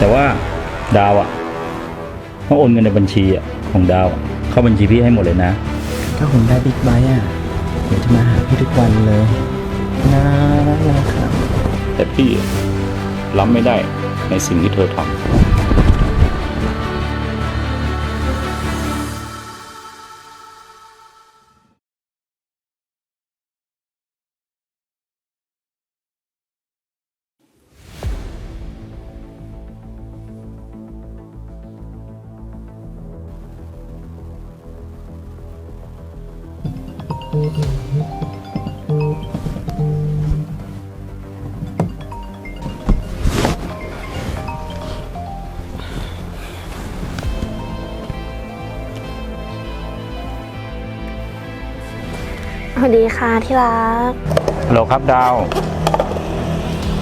แต่ว่าดาวอะต้องโอนเงินในบัญชีอะของดาวอะเข้าบัญชีพี่ให้หมดเลยนะ ถ้าผมได้บิ๊กไบค์อะเดี๋ยวจะมาหาพี่ทุกวันเลยนะนะครับ แต่พี่รับไม่ได้ในสิ่งที่เธอทำ สวัสดีค่ะที่รัก ฮัลโหลครับดาว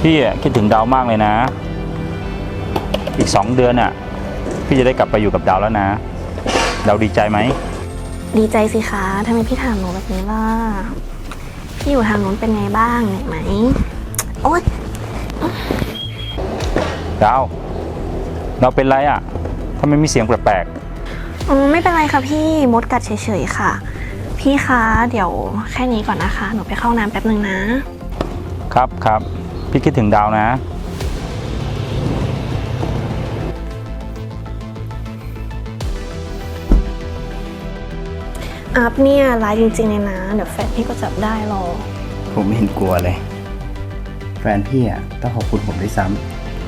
พี่อะคิดถึงดาวมากเลยนะ อีกสองเดือนอะ พี่จะได้กลับไปอยู่กับดาวแล้วนะ ดาวดีใจไหม ดีใจสิคะทำไมพี่ถามหนูแบบนี้ล่ะ พี่อยู่ทางนู้นเป็นไงบ้างเหนื่อยไหม โอ๊ยดาวดาวเป็นไรอะทำไมมีเสียงแปลกอืมไม่เป็นไรค่ะพี่ มดกัดเฉยๆค่ะ พี่คะ เดี๋ยวแค่นี้ก่อนนะคะ หนูไปเข้าน้ำแป๊บนึงนะ ๆครับครับ พี่คิดถึงดาวนะ อัพเนี่ยร้ายจริงๆเลยนะ เดี๋ยวแฟนพี่ก็จับได้หรอกผมไม่เห็นกลัวเลย แฟนพี่อะต้องขอบคุณผมด้วยซ้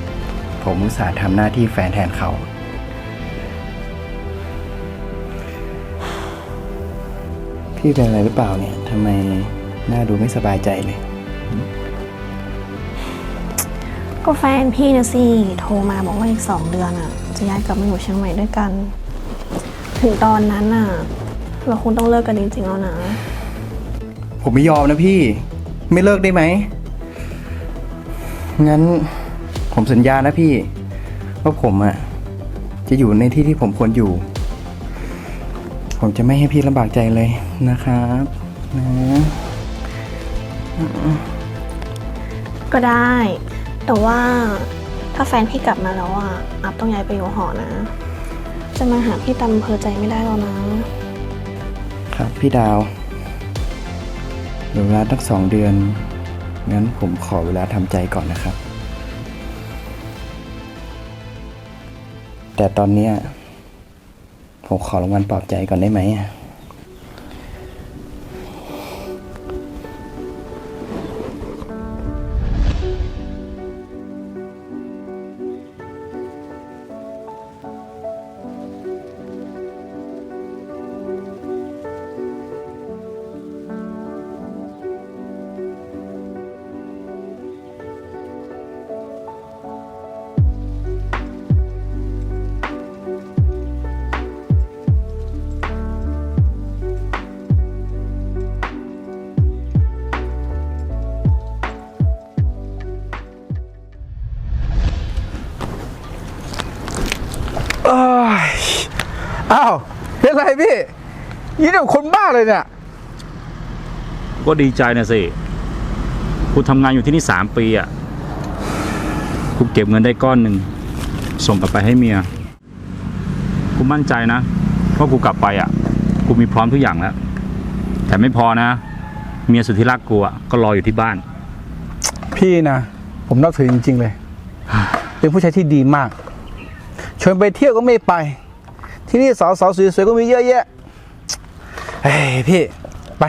ำผมอุตส่าห์ทำหน้าที่แฟนแทนเขา พี่เป็นอะไรหรือเปล่าเนี่ยทำไมหน้าดูไม่สบายใจเลย ก็แฟนพี่นะสิโทรมาบอกว่าอีกสองเดือนอะ จะย้ายกลับมาอยู่เชียงใหม่ด้วยกัน ถึงตอนนั้นอะ เราคงต้องเลิกกันจริงๆแล้วนะ ผมไม่ยอมนะพี่ ไม่เลิกได้ไหม งั้นผมสัญญานะพี่ ว่าผมอะจะอยู่ในที่ที่ผมควรอยู่ ผมจะไม่ให้พี่ลำบากใจเลยนะครับนะก็ได้ แต่ว่าถ้าแฟนพี่กลับมาแล้วอะอัพต้องย้ายไปอยู่หอนะ จะมาหาพี่ตามอำเพอใจไม่ได้แล้วนะ ครับพี่ดาวเหลือเวลาตั้งสองเดือน งั้นผมขอเวลาทำใจก่อนนะครับ แต่ตอนเนี้ยผมขอรางวัลปลอบใจก่อนได้ไหม อ้าวเป็นไรพี่ยี่นี่คนบ้าเลยเนี่ยก็ดีใจนะสิคุณทำงานอยู่ที่นี่สามปีอะคุณเก็บเงินได้ก้อนหนึ่งส่งกลับไปให้เมียกูมั่นใจนะว่ากูกลับไปอะกูมีพร้อมทุกอย่างแล้ว แต่ไม่พอนะ เมียสุดที่รักกูอะก็รออยู่ที่บ้าน พี่นะผมนับถือจริง ๆ เลย เป็นผู้ชายที่ดีมากชวนไปเที่ยวก็ไม่ไป ที่นี่สาวสาวๆสวยๆก็มีเยอะแยะเฮ้ยพี่ไป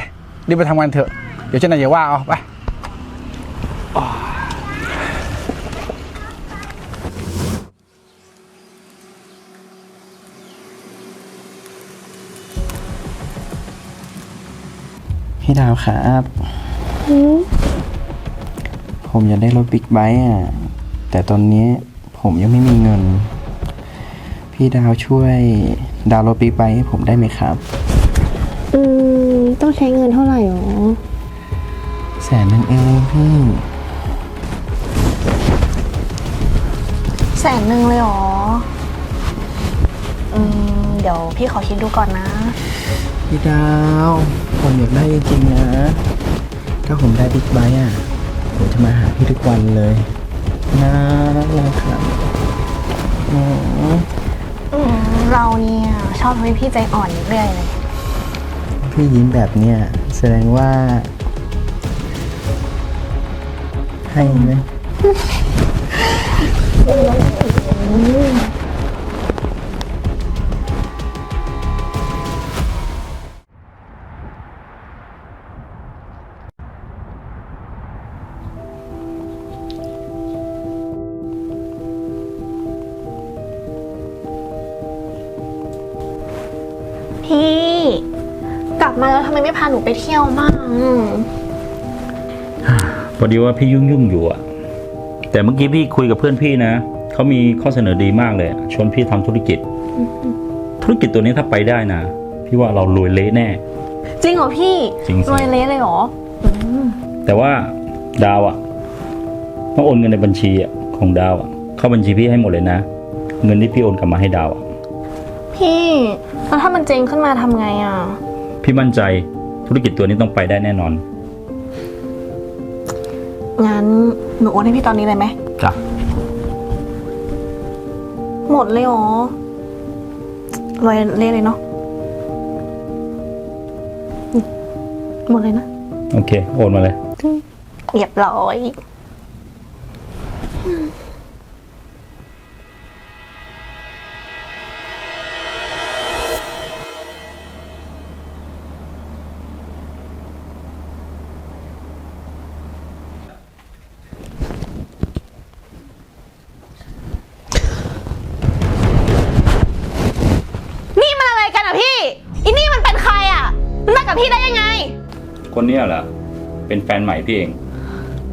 รีบไปทำงานเถอะ เดี๋ยวเจ้านายอย่าว่าเอาไปพี่ดาวครับผมอยากได้รถบิ๊กไบค์อะ แต่ตอนนี้ผมยังไม่มีเงิน พี่ดาวช่วยดาวน์รถบิ๊กไบค์ให้ผมได้ไหมครับ อืม ต้องใช้เงินเท่าไหร่หรอ แสนนึงเองพี่ แสนหนึ่งเลยเหรอ อืม เดี๋ยวพี่ขอคิดดูก่อนนะ พี่ดาว ผมอยากได้จริงๆนะ ถ้าผมได้บิ๊กไบค์อะ ผมจะมาหาพี่ทุกวันเลย นะนะครับ เราเนี่ยชอบทำให้พี่ใจอ่อนเรื่อยเลย พี่ยิ้มแบบเนี้ยแสดงว่า ให้ไหม พี่ กลับมาแล้วทำไมไม่พาหนูไปเที่ยวมั่งพอดีว่าพี่ยุ่งยุ่งๆอยู่อะแต่เมื่อกี้พี่คุยกับเพื่อนพี่นะเขามีข้อเสนอดีมากเลยอะชวนพี่ทำธุรกิจ ธุรกิจตัวนี้ถ้าไปได้นะพี่ว่าเรารวยเละแน่ จริงเหรอพี่จริงสิรวยเละเลยเหรอแต่ว่าดาวอะต้องโอนเงินในบัญชีอะของดาวอะเข้าบัญชีพี่ให้หมดเลยนะ เงินที่พี่โอนกลับมาให้ดาวอะพี่ แล้วถ้ามันเจ๊งขึ้นมาทำไงอะ พี่มั่นใจธุรกิจตัวนี้ต้องไปได้แน่นอนงั้นหนูโอนให้พี่ตอนนี้เลยไหม จ้ะหมดเลยเหรอรวยเละเลยเนาะอืมหมดเลยนะโอเค โอนมาเลย เรียบร้อย นี่มันอะไรกันอะพี่ อีนี่มันเป็นใครอะ มันมา กับพี่ได้ยังไง คนเนี้ยเหรอเป็นแฟนใหม่พี่เอง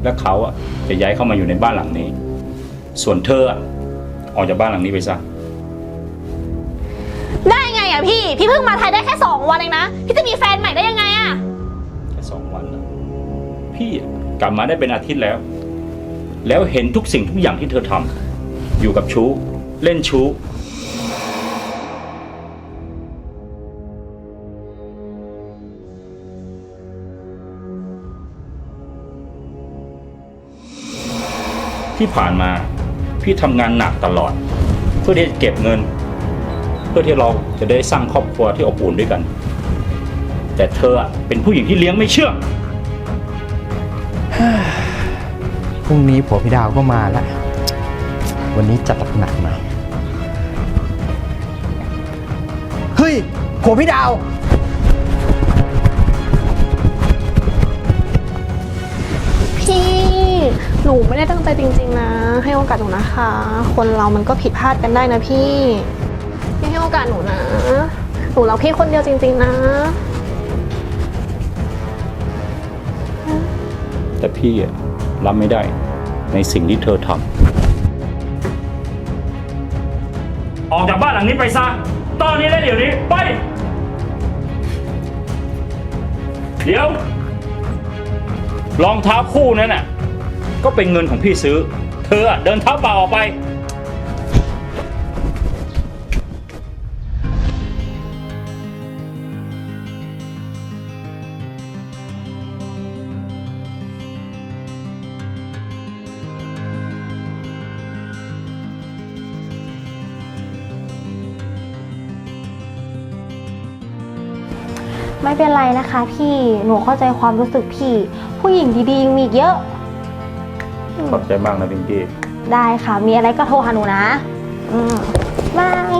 และเขาอะจะย้ายเข้ามาอยู่ในบ้านหลังนี้ ส่วนเธออะออกจากบ้านหลังนี้ไปซะ ได้ไงอะพี่ พี่เพิ่งมาไทยได้แค่สองวันเองนะ พี่จะมีแฟนใหม่ได้ยังไงอะ แค่สองวันนะพี่อะกลับมาได้เป็นอาทิตย์แล้ว แล้วเห็นทุกสิ่งทุกอย่างที่เธอทำอยู่กับชู้ เล่นชู้ ที่ผ่านมา พี่ทำงานหนักตลอด เพื่อที่จะเก็บเงิน เพื่อที่เราจะได้สร้างครอบครัวที่อบอุ่นด้วยกัน แต่เธอเป็นผู้หญิงที่เลี้ยงไม่เชื่องพรุ่งนี้ผัวพี่ดาวก็มาแล้ว วันนี้จัดหนักหน่อยเฮ้ยผัวพี่ดาว หนูไม่ได้ตั้งใจจริง ๆ นะ ให้โอกาสหนูนะคะ คนเรามันก็ผิดพลาดกันได้นะพี่พี่ให้โอกาสหนูนะหนูรักพี่คนเดียวจริง ๆ นะ แต่พี่อะรับไม่ได้ในสิ่งที่เธอทำออกจากบ้านหลังนี้ไปซะ ตอนนี้และเดี๋ยวนี้ไป เดี๋ยว รองเท้าคู่นั้นน่ะ ก็เป็นเงินของพี่ซื้อ เธออะเดินเท้าเปล่าออกไป ไม่เป็นไรนะคะพี่ หนูเข้าใจความรู้สึกพี่ ผู้หญิงดีๆยังมีอีกเยอะ ขอบใจมากนะพิงกี้ ได้ค่ะ มีอะไรก็โทรหาหนูนะ อืมบาย